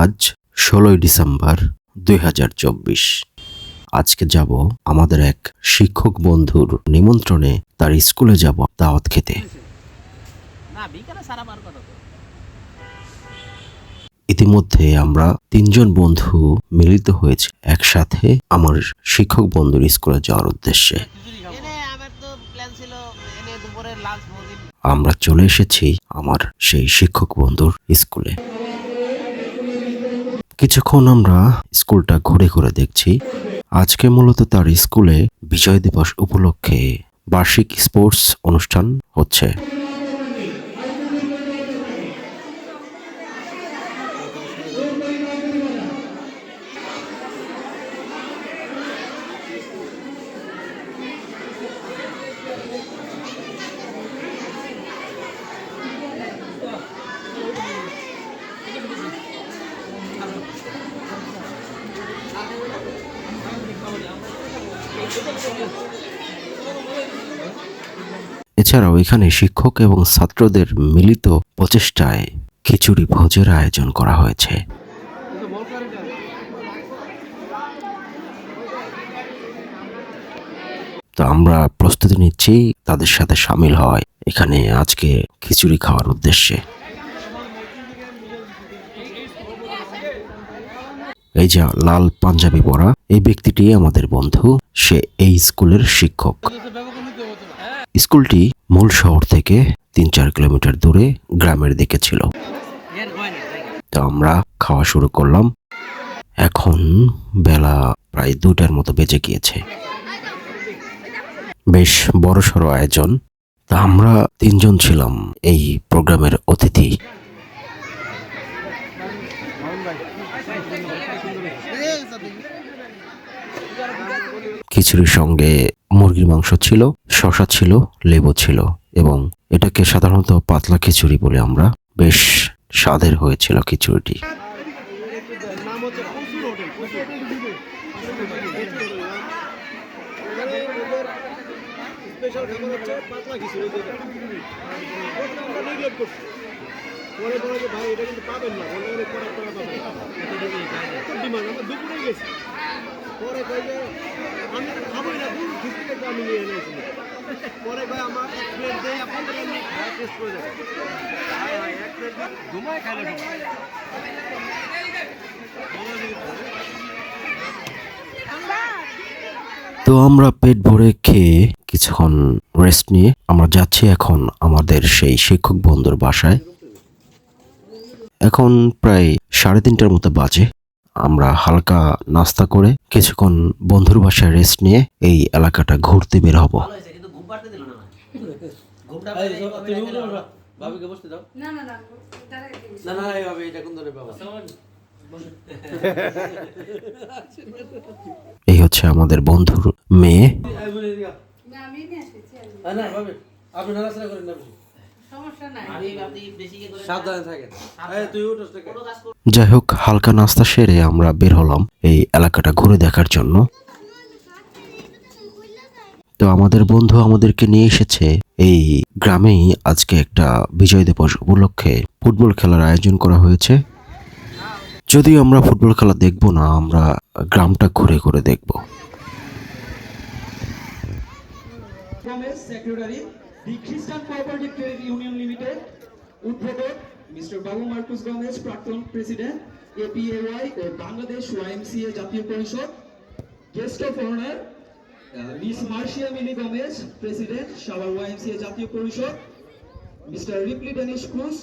আজ ষোলোই ডিসেম্বর দুই হাজার চব্বিশ। আজকে যাব আমাদের এক শিক্ষক বন্ধুর নিমন্ত্রণে তার স্কুলে যাব দাওয়াত খেতে। ইতিমধ্যে আমরা তিনজন বন্ধু মিলিত হয়েছে একসাথে আমার শিক্ষক বন্ধুর স্কুলে যাওয়ার উদ্দেশ্যে। আমরা চলে এসেছি আমার সেই শিক্ষক বন্ধুর স্কুলে। কিছুক্ষণ আমরা স্কুলটা ঘুরে ঘুরে দেখছি। আজকে মূলত তার স্কুলে বিজয় দিবস উপলক্ষে বার্ষিক স্পোর্টস অনুষ্ঠান হচ্ছে। এছাড়াও এখানে শিক্ষক এবং ছাত্রদের মিলিত প্রচেষ্টায় খিচুড়ি ভোজের আয়োজন করা হয়েছে। তো আমরা প্রস্তুতি নিচ্ছি, তাদের সাথে সামিল হয় এখানে আজকে খিচুড়ি খাওয়ার উদ্দেশ্যে। এই যে লাল পাঞ্জাবি পরা, এই ব্যক্তিটি আমাদের বন্ধু। সে এই স্কুলের শিক্ষক। স্কুলটি মূল শহর থেকে তিন চার কিলোমিটার দূরে গ্রামের দিকে ছিল। তো আমরা খাওয়া শুরু করলাম। এখন বেলা প্রায় দুটার মতো বেজে গিয়েছে। বেশ বড় সড়ো আয়োজন। তা আমরা তিনজন ছিলাম এই প্রোগ্রামের অতিথি। খিচুড়ির সঙ্গে মুরগির মাংস ছিল শশা ছিল, লেবু ছিল এবং এটাকে সাধারণত পাতলা খিচুড়ি বলে আমরা। বেশ স্বাদের হয়েছিল খিচুড়িটি। পাবেন না। দুপুরে গেছি। পরে আমি না একটু আমি নিয়ে পরে আমার এক প্লেট দেয় আপনি টেস্ট করে যাবেন হায় হায় ঘুমায় খাইলে তো আমরা পেট ভরে খেয়ে কিছুক্ষণ রেস্ট নিয়ে আমরা যাচ্ছি এখন আমাদের সেই শিক্ষক বন্ধুর বাসায়। এখন প্রায় সাড়ে তিনটার মতো বাজে। আমরা হালকা নাস্তা করে কিছুক্ষণ বন্ধুর বাসায় রেস্ট নিয়ে এই এলাকাটা ঘুরতে বের হব। এই হচ্ছে আমাদের বন্ধুর মেয়ে। না আমি নিয়ে এসেছি আমি। না ভাবে আপনি নাড়াচাড়া করেন না যাই হোক হালকা নাস্তা সেরে আমরা বের হলাম এই এলাকাটা ঘুরে দেখার জন্য। তো আমাদের বন্ধু আমাদেরকে নিয়ে এসেছে এই গ্রামেই আজকে একটা বিজয় দিবস উপলক্ষে ফুটবল খেলার আয়োজন করা হয়েছে। যদিও আমরা ফুটবল খেলা দেখব না আমরা গ্রামটা ঘুরে ঘুরে দেখব। Gomez, The Christian Property Credit Union Limited, উদ্বোধক মিস্টার বাবু মার্কুস গমেজ প্রাক্তন প্রেসিডেন্ট এপিএওয়াই ও বাংলাদেশ ওয়াইএমসিএ জাতীয় পরিষদ guest of honour miss Marcia Mili Gomes president Savar YMCA জাতীয় পরিষদ মিস্টার রিপলি ডেনিস ক্রুজ।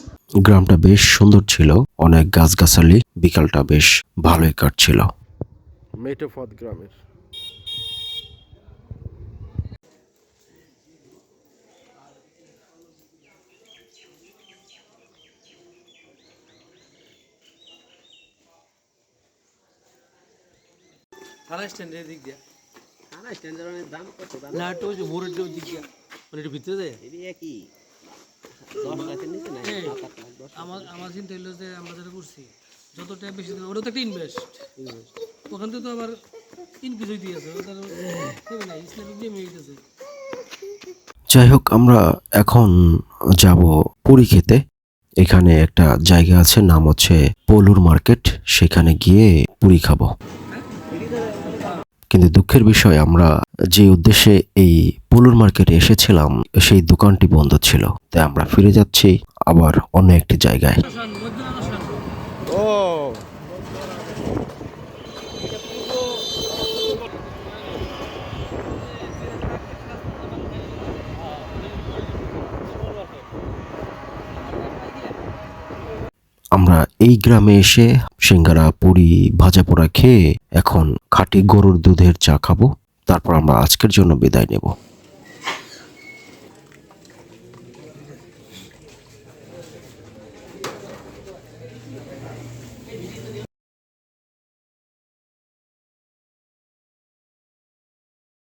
গ্রামটা বেশ সুন্দর ছিল অনেক গাছগাছালি বিকালটা বেশ ভালোই কাটছিল। মেটোফদ গ্রামের। থানা স্ট্যান্ডের দিক দিয়া। থানা স্ট্যান্ডার দাম কত? দাম না একটু ওই যে মোড়ের দিক দিয়া। মানে একটু ভিতরে যায়? এটি কি দশ লাখের নিচে নাই এই, সাত আট লাখ দশ আমার আমার চিন্তা হইল যে আমরা যেটা করছি যত বেশি দিলাম ওটা তো একটা ইনভেস্ট ওখান থেকে তো আবার ইনক্রিজ হইতে আছে ওটা না ইসলামিক নিয়মে হইতেছে। যাই হোক আমরা এখন যাব পুরী খেতে। এখানে একটা জায়গা আছে নাম হচ্ছে পলুর মার্কেট। সেখানে গিয়ে পুরি খাব। কিন্তু দুঃখের বিষয়, আমরা যে উদ্দেশ্যে এই পলুর মার্কেটে এসেছিলাম, সেই দোকানটি বন্ধ ছিল। তাই আমরা ফিরে যাচ্ছি আবার অন্য একটি জায়গায় ও আমরা এই গ্রামে এসে সিঙ্গারা, পুরি, ভাজা পোড়া খেয়ে এখন খাঁটি গরুর দুধের চা খাব। তারপর আমরা আজকের জন্য বিদায় নেব।